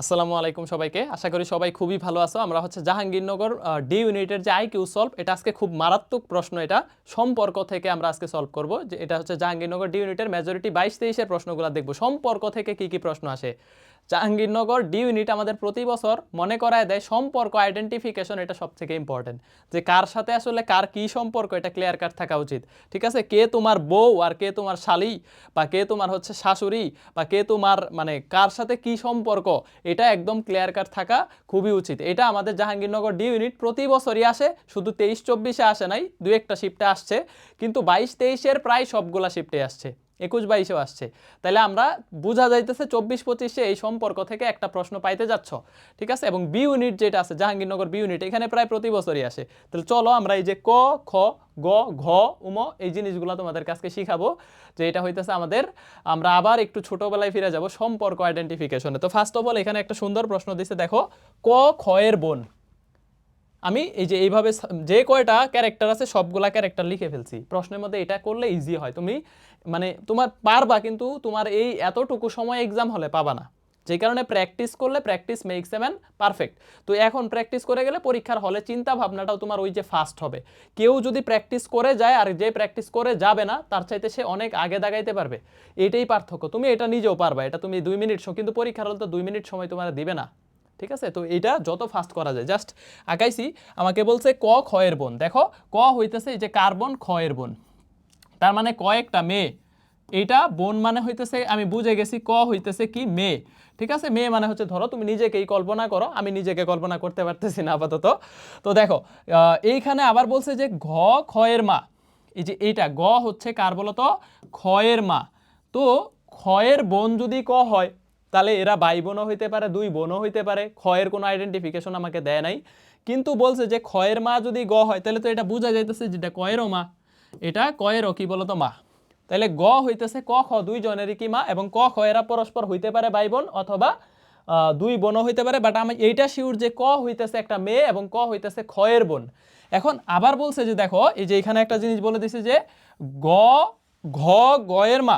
আসসালামু আলাইকুম সবাইকে। আশা করি সবাই খুবই ভালো আছো। আমরা হচ্ছে জাহাঙ্গীরনগর ডি ইউনিটের যে আইকিউ সলভ এটা আজকে খুব মারাত্মক প্রশ্ন এটা। সম্পর্ক থেকে আমরা আজকে সলভ করব। যে এটা হচ্ছে জাহাঙ্গীরনগর ডি ইউনিটের মেজরিটি বাইশ তেইশের প্রশ্নগুলো দেখব। সম্পর্ক থেকে কি কি প্রশ্ন আসে? জাহাঙ্গীরনগর ডি ইউনিট আমাদের প্রতি বছর মনে করায় দেয় সম্পর্ক আইডেন্টিফিকেশন এটা সব থেকে ইম্পর্টেন্ট যে কার সাথে আসলে কার কি সম্পর্ক, এটা ক্লিয়ার কাট থাকা উচিত। ঠিক আছে? কে তোমার বউ আর কে তোমার শালি বা কে তোমার হচ্ছে শাশুড়ি বা কে তোমার মানে কার সাথে কি সম্পর্ক, এটা একদম ক্লিয়ার কাট থাকা খুবই উচিত। এটা আমাদের জাহাঙ্গীরনগর ডি ইউনিট প্রতি বছরই আসে, শুধু তেইশ চব্বিশে আসে নাই দু একটা শিফটে আসছে, কিন্তু বাইশ তেইশের প্রায় সবগুলা শিফটে আসছে। একুশ বাইশেও আসছে। তাহলে আমরা বোঝা যাইতেছে চব্বিশ পঁচিশে এই সম্পর্ক থেকে একটা প্রশ্ন পাইতে যাচ্ছ, ঠিক আছে? এবং বি ইউনিট যেটা আছে, জাহাঙ্গীরনগর বি ইউনিট এখানে প্রায় প্রতি বছরই আসে। তাহলে চলো আমরা এই যে ক, খ, গ, ঘ, উম, এই জিনিসগুলো তোমাদের কাছকে শিখাবো, যে এটা হইতেছে আমাদের, আমরা আবার একটু ছোটোবেলায় ফিরে যাব সম্পর্ক আইডেন্টিফিকেশনে তো ফার্স্ট অফ অল এখানে একটা সুন্দর প্রশ্ন দিচ্ছে দেখো, ক, খ এর বোন। আমি এই যে এইভাবে যে কয়টা ক্যারেক্টার আছে, সবগুলা ক্যারেক্টার লিখে ফেলছি। প্রশ্নের মধ্যে এটা করলে ইজি হয়। তুমি মানে তোমার পারবা, কিন্তু তোমার এই এতটুকু সময় এক্সাম হলে পাবা না। যে কারণে প্র্যাকটিস করলে practice makes a man perfect তো এখন প্র্যাকটিস করে গেলে পরীক্ষার হলে চিন্তা ভাবনাটাও তোমার ওই যে ফাস্ট হবে। কেউ যদি প্র্যাকটিস করে যায় আর যে প্র্যাকটিস করে যাবে না, তার চাইতে সে অনেক আগে দাগাইতে পারবে। এটাই পার্থক্য। তুমি এটা নিজেও পারবা। এটা তুমি দুই মিনিট কিন্তু পরীক্ষার হলে তো দুই মিনিট সময় তোমার দিবে না। ঠিক আছে? তো এটা যত ফাস্ট করা যায়। জাস্ট আঁকাইছি আমাকে বলছে ক ক্ষয়ের বোন। দেখো, ক হইতেছে এই যে কার্বন ক্ষয়ের বোন। তার মানে কয়েকটা মেয়ে এইটা বোন মানে হইতেছে, আমি বুঝে গেছি ক হইতেছে কি মেয়ে ঠিক আছে? মেয়ে মানে হচ্ছে ধরো, তুমি নিজেকেই কল্পনা করো, আমি নিজেকে কল্পনা করতে পারতেছি না আপাতত। তো দেখো এইখানে আবার বলছে যে ঘ ক্ষয়ের মা। এই যে এইটা গ হচ্ছে কার বলতো? ক্ষয়ের মা। তো ক্ষয়ের বোন যদি ক হয় তাহলে এরা ভাই বোনও হইতে পারে, দুই বোনও হইতে পারে, ক্ষয়ের কোনো আইডেন্টিফিকেশন আমাকে দেয় নাই। কিন্তু বলছে যে ক্ষয়ের মা যদি গ হয়, তাহলে তো এটা বোঝা যাইতেছে যেটা কয়েরও মা। এটা কয়েরও কি বলতো মা? তাহলে গ হইতেছে ক, খ দুইজনেরই কি মা? এবং ক, খ এরা পরস্পর হইতে পারে ভাই বোন অথবা দুই বোনও হইতে পারে বাট আমি এইটা শিওর যে ক হইতেছে একটা মেয়ে এবং ক হইতেছে ক্ষয়ের বোন। এখন আবার বলছে যে দেখো, এই যে এখানে একটা জিনিস বলে দিছে যে গ, ঘ, গয়ের মা,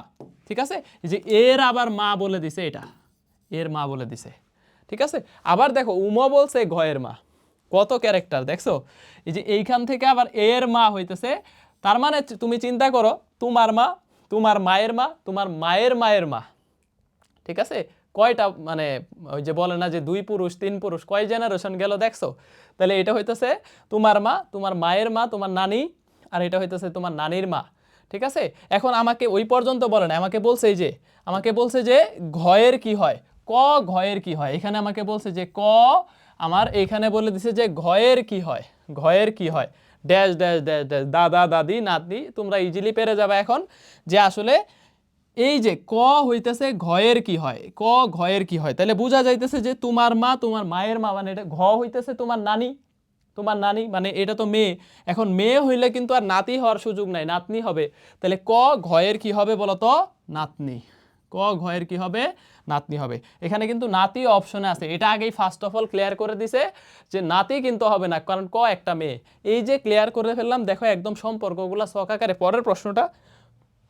ঠিক আছে? যে এর আবার মা বলে দিছে এটা। এর মা বলে দিছে। ঠিক আছে? আবার দেখো, উম বলছে ঘয়ের মা। কত ক্যারেক্টার দেখছ? এই যে এইখান থেকে আবার এর মা হইতেছে। তার মানে তুমি চিন্তা করো, তোমার মা, তোমার মায়ের মা, তোমার মায়ের মায়ের মা। ঠিক আছে? কয়টা মানে ওই যে বলে না যে দুই পুরুষ, তিন পুরুষ, কয় জেনারেশন গেল, দেখছ? তাহলে এটা হইতেছে তোমার মা, তোমার মায়ের মা, তোমার নানি, আর এটা হইতেছে তোমার নানির মা। ঠিক আছে? এখন আমাকে ওই পর্যন্ত বলে না, আমাকে বলছে এই যে, আমাকে বলছে যে ঘয়ের কি হয়? ক ঘয়ের কি হয়? এখানে আমাকে বলছে যে ক আমার এখানে বলে দিছে যে ঘয়ের কি হয়? ঘয়ের কি হয়? ড্যাশ ড্যাশ ড্যাশ ড্যাশ, দাদা, দাদি, নাতনি, তোমরা ইজিলি পেরে যাবে এখন যে আসলে এই যে ক হইতেছে ঘয়ের কি হয়? ক ঘয়ের কি হয়? তাহলে বোঝা যাইতেছে যে তোমার মা, তোমার মায়ের মা মানে এটা ঘ হইতেছে তোমার নানি। তোমার নানি মানে এটা তো মেয়ে। এখন মেয়ে হইলে কিন্তু আর নাতি হওয়ার সুযোগ নাই, নাতনি হবে। তাহলে ক ঘয়ের কি হবে বলো তো নাতনি। ক ঘয়ের কি হবে? নাতনি হবে। এখানে কিন্তু নাতি অপশনে আছে। এটা আগেই ফার্স্ট অফ অল ক্লিয়ার করে দিছে যে নাতি কিন্তু হবে না, কারণ ক একটা মেয়ে। এই যে ক্লিয়ার করে ফেললাম, দেখো একদম সম্পর্কগুলো সকাকারে পরের প্রশ্নটা,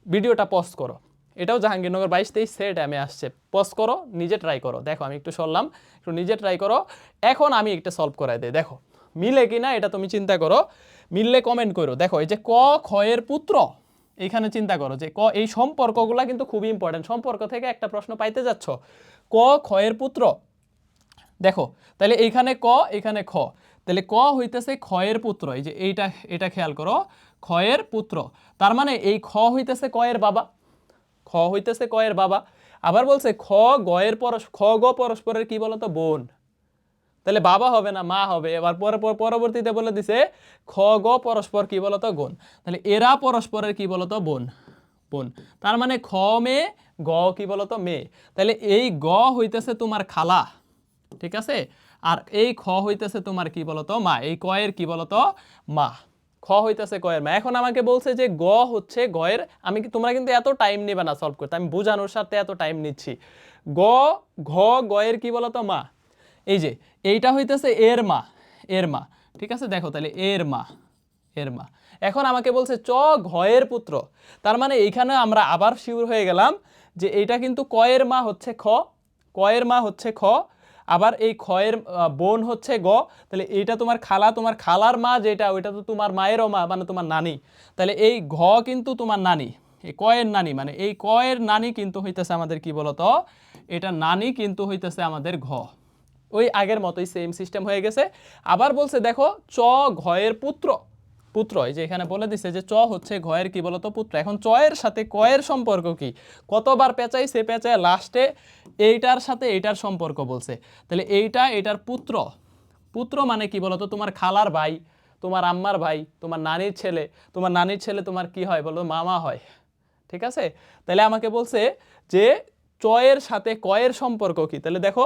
ভিডিওটা পোস্ট করো। এটাও জাহাঙ্গীরনগর বাইশ তেইশ সেট আমি আসছে। পোস্ট করো, নিজে ট্রাই করো। দেখো, আমি একটু সরলাম, একটু নিজে ট্রাই করো। এখন আমি একটা সলভ করাই দিই। দেখো, মিলে কি না এটা তুমি চিন্তা করো, মিললে কমেন্ট করো। দেখো, এই যে ক ক্ষয়ের পুত্র এইখানে চিন্তা করো যে ক, এই সম্পর্কগুলা কিন্তু খুবই ইম্পর্টেন্ট সম্পর্ক থেকে একটা প্রশ্ন পাইতে যাচ্ছ। ক ক্ষয়ের পুত্র? দেখো, তাহলে এইখানে ক, এখানে খ। তাহলে ক হইতেছে ক্ষয়ের পুত্র। এই যে এইটা, এটা খেয়াল করো। ক্ষয়ের পুত্র। তার মানে এই খ হইতেছে কয়ের বাবা। খ হইতেছে কয়ের বাবা। আবার বলছে খ গয়ের পরশ খ গ পরস্পরের কি বলতো? বোন। তাহলে বাবা হবে না, মা হবে। এবার পরে, পর- পরবর্তীতে বলে দিছে, খ, গ, পরস্পর কি বলতো? গুণ। তাহলে এরা পরস্পরের কি বলতো? বোন। বোন। তার মানে খ মেয়ে গ কি বলতো? মেয়ে তাহলে এই গ হইতেছে তোমার খালা। ঠিক আছে? আর এই খ হইতেছে তোমার কি বলতো? মা। এই কয়ের কি বলতো? মা। খ হইতেছে কয়ের মা। এখন আমাকে বলছে যে গ হচ্ছে গয়ের আমি তোমরা কিন্তু এত টাইম নেবে না সলভ করতে। আমি বোঝানোর সাথে এত টাইম নিচ্ছি। গ, ঘ গয়ের কি বলতো? মা। এই যে এইটা হইতেছে এর মা এর মা। ঠিক আছে? দেখো তাহলে এর মা এর মা। এখন আমাকে বলছে চ ঘয়ের পুত্র। তার মানে এইখানে আমরা আবার শিওর হয়ে গেলাম যে এইটা কিন্তু কয়ের মা হচ্ছে খ কয়ের মা হচ্ছে খ আবার এই আহ, বোন হচ্ছে গ। তাহলে এইটা তোমার খালা তোমার খালার মা যেটা ওইটা তো তোমার মায়েরও মা মানে তোমার নানি। তাহলে এই ঘ কিন্তু তোমার নানি এই কয়ের নানি মানে এই কয়ের নানি কিন্তু হইতেছে আমাদের কি বলতো? এটা নানি কিন্তু হইতেছে আমাদের ঘ। ওই আগের মতোই সেম সিস্টেম হয়ে গেছে। আবার বলছে, দেখো, চ ঘয়ের পুত্র। পুত্র, এই যে এখানে বলে দিছে যে, চ হচ্ছে ঘয়ের কি বলতো পুত্র? এখন চয়ের সাথে কয়ের সম্পর্ক কি? কতবার পেঁচাই, সে পেঁচায় লাস্টে এইটার সাথে এইটার সম্পর্ক বলছে। তাহলে এইটা এটার পুত্র। পুত্র মানে কি বলতো? তোমার খালার ভাই, তোমার আম্মার ভাই, তোমার নানির ছেলে। তোমার নানির ছেলে তোমার কি হয় বলো মামা হয়। ঠিক আছে? তাহলে আমাকে বলছে যে চয়ের সাথে কয়ের সম্পর্ক কি? তাহলে দেখো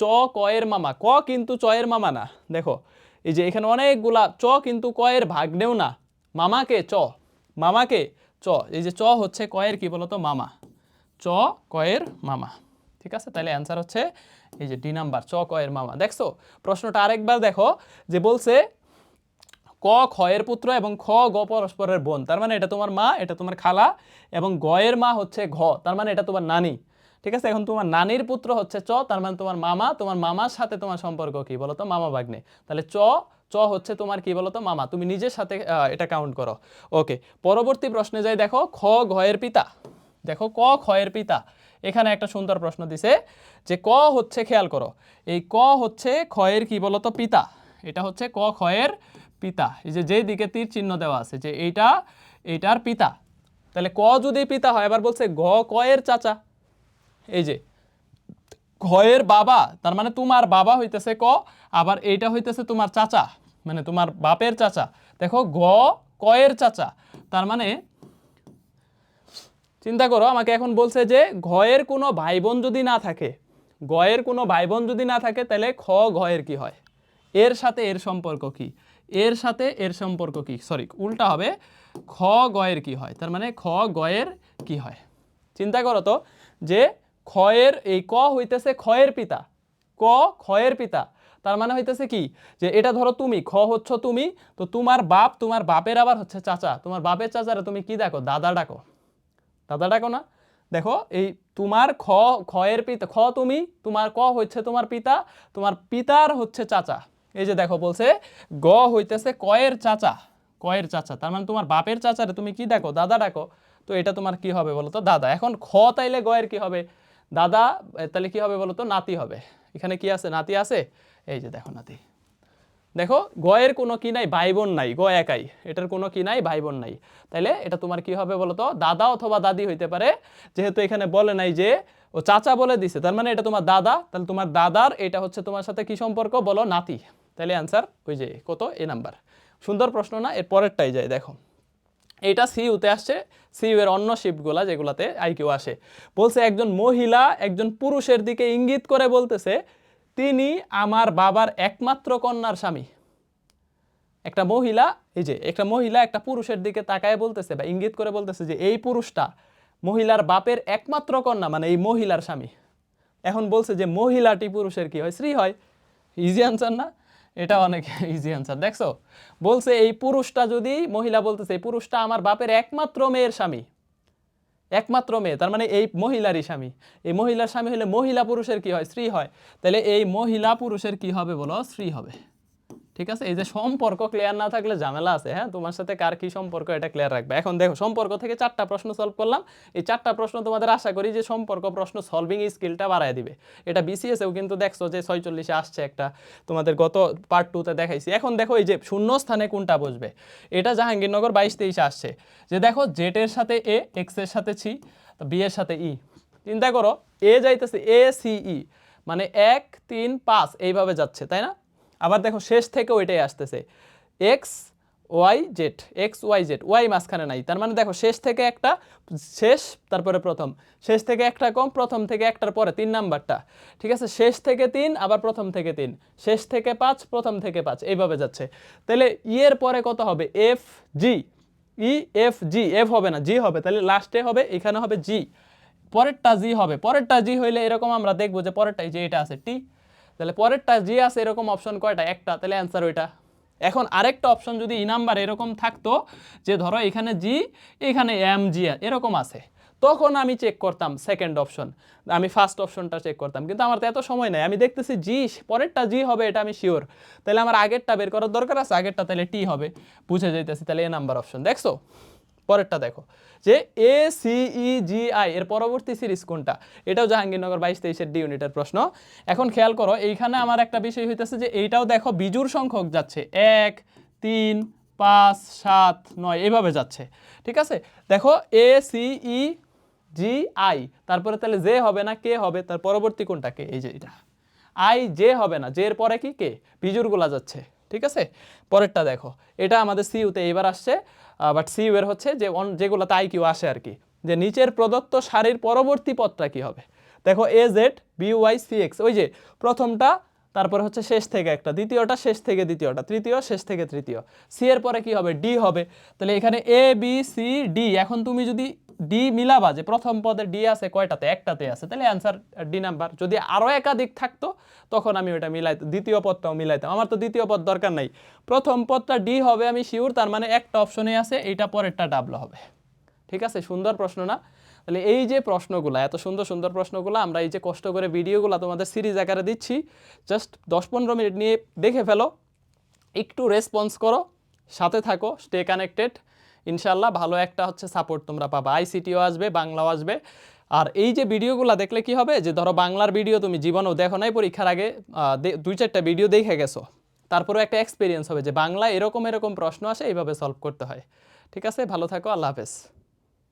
চ, কয়ের মামা। ক কিন্তু চয়ের মামা না। দেখো, এই যে এখানে অনেকগুলা চ কিন্তু কয়ের ভাগ্নেও না। মামাকে চ মামাকে চ। এই যে চ হচ্ছে কয়ের কি বলতো? মামা। চ, কয়ের মামা। ঠিক আছে? তাহলে অ্যান্সার হচ্ছে এই যে ডি নাম্বার চ, কয়ের মামা। দেখছ? প্রশ্নটা আরেকবার দেখো, যে বলছে ক খয়ের পুত্র এবং খ গ পরস্পরের বোন। তার মানে এটা তোমার মা, এটা তোমার খালা এবং গয়ের মা হচ্ছে ঘ। তার মানে এটা তোমার নানি। ঠিক আছে? এখন তোমার নানির পুত্র হচ্ছে চ, তার মানে তোমার মামা, তোমার মামার সাথে তোমার সম্পর্ক কি বলতো? মামা বাগ্নে তাহলে চ চ হচ্ছে তোমার কি বলতো? মামা। তুমি নিজের সাথে এটা কাউন্ট করো। ওকে পরবর্তী প্রশ্নে যাই, দেখো, খ ঘয়ের পিতা। দেখো, ক খয়ের পিতা। এখানে একটা সুন্দর প্রশ্ন দিছে যে, ক হচ্ছে, খেয়াল করো, এই ক হচ্ছে ক্ষয়ের কি বলতো? পিতা। এটা হচ্ছে ক ক্ষয়ের পিতা। এই যে, যেই দিকে তীর চিহ্ন দেওয়া আছে, যে এইটা, এইটার পিতা। তাহলে ক যদি পিতা হয়, এবার বলছে ঘ কয়ের চাচা। এই যে ঘয়ের বাবা, তার মানে তোমার বাবা হইতেছে ক, আবার এইটা হইতেছে তোমার চাচা মানে তোমার বাপের চাচা। দেখো, গ, কয়ের চাচা, তার মানে চিন্তা করো, আমাকে এখন বলছে যে, ঘয়ের কোনো ভাই বোন যদি না থাকে, গয়ের কোনো ভাই বোন যদি না থাকে, তাহলে খ ঘয়ের কি হয়? এর সাথে এর সম্পর্ক কি? এর সাথে এর সম্পর্ক কি? সরি উল্টা হবে, খ গয়ের কি হয়? তার মানে খ গয়ের কি হয়? চিন্তা করো তো, যে ক্ষয়ের, এই ক হইতেছে ক্ষয়ের পিতা। ক, ক্ষয়ের পিতা। তার মানে হইতেছে কি? যে এটা ধরো তুমি, খ হচ্ছ তুমি, তো তোমার বাপ, তোমার বাপের আবার হচ্ছে চাচা। তোমার বাপের চাচারা তুমি কি দেখো দাদা ডাকো। দাদা ডাকো না? দেখো, এই তোমার খ খয়ের পিতা, খ তুমি, তোমার ক হচ্ছে তোমার পিতা, তোমার পিতার হচ্ছে চাচা। এই যে দেখো বলছে, গ হইতেছে কয়ের চাচা কয়ের চাচা। তার মানে তোমার বাপের চাচারে তুমি কি দেখো দাদা ডাকো। তো এটা তোমার কি হবে বলো তো? দাদা। এখন খ তাইলে গয়ের কি হবে? দাদা তাহলে কি হবে বলো তো নাতি হবে। এখানে কি আছে? নাতি আছে? এই যে দেখো নাতি। দেখো, গয়ের কোনো কি নাই? ভাই বোন নাই। গ একাই। এটার কোনো কি নাই? ভাই বোন নাই। তাইলে এটা তোমার কি হবে বলো তো দাদা অথবা দাদি হইতে পারে। যেহেতু এখানে বলে নাই যে, ও চাচা বলে দিছে, তার মানে এটা তোমার দাদা। তাহলে তোমার দাদার এটা হচ্ছে তোমার সাথে কি সম্পর্ক? বলো নাতি। তাহলে অ্যান্সার ওই যে কত? এ নাম্বার সুন্দর প্রশ্ন না? এর পরেরটাই যায়, দেখো। এটা সিইউতে আসছে সিইউ এর অন্য শিফটগুলা যেগুলাতে আইকিউ আসে। বলছে একজন মহিলা একজন পুরুষের দিকে ইঙ্গিত করে বলতেছে, তিনি আমার বাবার একমাত্র কন্যার স্বামী। একটা মহিলা, এই যে, একটা মহিলা একটা পুরুষের দিকে তাকায় বলতেছে বা ইঙ্গিত করে বলতেছে যে, এই পুরুষটা মহিলার বাপের একমাত্র কন্যা মানে এই মহিলার স্বামী। এখন বলছে যে, মহিলাটি পুরুষের কি হয়? স্ত্রী হয়? ইজি আনসার না? এটা অনেক ইজি অ্যান্সার দেখছ? বলছে, এই পুরুষটা যদি মহিলা বলতেছে, এই পুরুষটা আমার বাপের একমাত্র মেয়ের স্বামী। একমাত্র মেয়ে, তার মানে এই মহিলারই স্বামী। এই মহিলার স্বামী হলে মহিলা পুরুষের কি হয়? স্ত্রী হয়। তাহলে এই মহিলা পুরুষের কি হবে বলো? স্ত্রী হবে। ঠিক আছে? এই যে সম্পর্ক ক্লিয়ার না থাকলে ঝামেলা আছে হ্যাঁ? তোমার সাথে কার কি সম্পর্ক এটা ক্লিয়ার রাখবে? এখন দেখো, সম্পর্ক থেকে চারটা প্রশ্ন সলভ করলাম। এই চারটা প্রশ্ন তোমাদের আশা করি যে সম্পর্ক প্রশ্ন সলভিং স্কিলটা বাড়ায় দিবে। এটা বিসিএসেও কিন্তু দেখছ যে ছয়চল্লিশে আসছে একটা, তোমাদের গত পার্ট টুতে দেখাইছি। এখন দেখো এই যে শূন্য স্থানে কোনটা বসবে? এটা জাহাঙ্গীরনগর বাইশ তেইশে আসছে। যে দেখো জেটের সাথে এ এক্সের সাথে ছি বি এর সাথে ই চিন্তা করো এ যাইতেছে এ সি ই মানে এক, তিন, পাঁচ, এইভাবে যাচ্ছে, তাই না? আবার দেখো শেষ থেকে ওইটাই আসতেছে। X Y Z X Y Z Y মাঝখানে নাই। তার মানে দেখো শেষ থেকে একটা, শেষ, তারপরে প্রথম। শেষ থেকে একটা কম, প্রথম থেকে একটার পরে, তিন নাম্বারটা। ঠিক আছে? শেষ থেকে তিন, আবার প্রথম থেকে তিন। শেষ থেকে পাঁচ, প্রথম থেকে পাঁচ। এইভাবে যাচ্ছে। তাহলে ই এর পরে কত হবে? F G E F G F হবে না জি হবে। তাহলে লাস্টে হবে, এখানে হবে জি পরেরটা জি হবে। পরেরটা জি হইলে এরকম আমরা দেখব যে পরেরটাই যে এটা আছে টি তাহলে পরেরটা জি আছে এরকম অপশন কয়টা? একটা। তাহলে অ্যান্সার ওইটা। এখন আরেকটা অপশন যদি ই নাম্বার এরকম থাকতো, যে ধরো এখানে জি এখানে এম জি এরকম আছে। তখন আমি চেক করতাম সেকেন্ড অপশন আমি ফার্স্ট অপশনটা চেক করতাম। কিন্তু আমার তো এত সময় নেই। আমি দেখতেছি জি পরেরটা জি হবে, এটা আমি শিওর তাহলে আমার আগেরটা বের করার দরকার আছে? আগেরটা তাহলে টি হবে। বুঝে যাইতেছি তাহলে এ নাম্বার অপশন দেখছ? পরেরটা দেখো, যে এ সিই জি আই এর পরবর্তী সিরিজ কোনটা? এটাও জাহাঙ্গীরনগর বাইশ তেইশের ডি ইউনিটের প্রশ্ন। এখন খেয়াল করো, এইখানে আমার একটা বিষয় হইতেছে যে এইটাও দেখো বিজুর সংখ্যক যাচ্ছে। এক, তিন, পাঁচ, সাত, নয়, এভাবে যাচ্ছে। ঠিক আছে? দেখো এ সিই জি আই তারপরে তাহলে জে হবে না কে হবে, তার পরবর্তী কোনটা? কে এই যে এটা। আই জে হবে না জে এর পরে কি? কে বিজুরগুলা যাচ্ছে। ঠিক আছে? পরেরটা দেখো। এটা আমাদের সিইউতে এবার আসছে বাট সিইউ এর হচ্ছে যে যেগুলোতে আই কিউ আসে আর কি, যে নিচের প্রদত্ত সারির পরবর্তী পদটা কি হবে? দেখো A Z B Y C X ওই যে প্রথমটা, তারপরে হচ্ছে শেষ থেকে একটা, দ্বিতীয়টা শেষ থেকে দ্বিতীয়টা, তৃতীয় শেষ থেকে তৃতীয়। সি এর পরে কি হবে? ডি হবে। তাহলে এখানে এ বি সি ডি এখন তুমি যদি ডি মিলাবা যে প্রথম পদে ডি আছে, কয়টাতে? একটাতে আছে। তাহলে অ্যান্সার ডি নাম্বার যদি আরও একাধিক থাকতো, তখন আমি ওটা মিলাই দ্বিতীয় পদটাও মিলাইতাম। আমার তো দ্বিতীয় পদ দরকার নাই। প্রথম পদটা ডি হবে আমি শিওর তার মানে একটা অপশনে আছে, এইটা পরেরটা ডাবলো হবে। ঠিক আছে? সুন্দর প্রশ্ন না? তাহলে এই যে প্রশ্নগুলো, এত সুন্দর সুন্দর প্রশ্নগুলো, আমরা এই যে কষ্ট করে ভিডিওগুলো তোমাদের সিরিজ আকারে দিচ্ছি জাস্ট দশ পনেরো মিনিট নিয়ে দেখে ফেলো। একটু রেসপন্স করো, সাথে থাকো স্টে কানেক্টেড ইনশাল্লাহ ভালো একটা হচ্ছে সাপোর্ট তোমরা পাবা। আইসিটিও আসবে, বাংলাও আসবে। আর এই যে ভিডিওগুলো দেখলে কি হবে? যে ধরো বাংলার ভিডিও তুমি জীবনেও দেখো নাই, পরীক্ষার আগে দুই চারটা ভিডিও দেখে গেছো। তারপরেও একটা এক্সপিরিয়েন্স হবে যে বাংলা এরকম এরকম প্রশ্ন আসে, এইভাবে সলভ করতে হয়। ঠিক আছে? ভালো থাকো, আল্লাহ হাফেজ।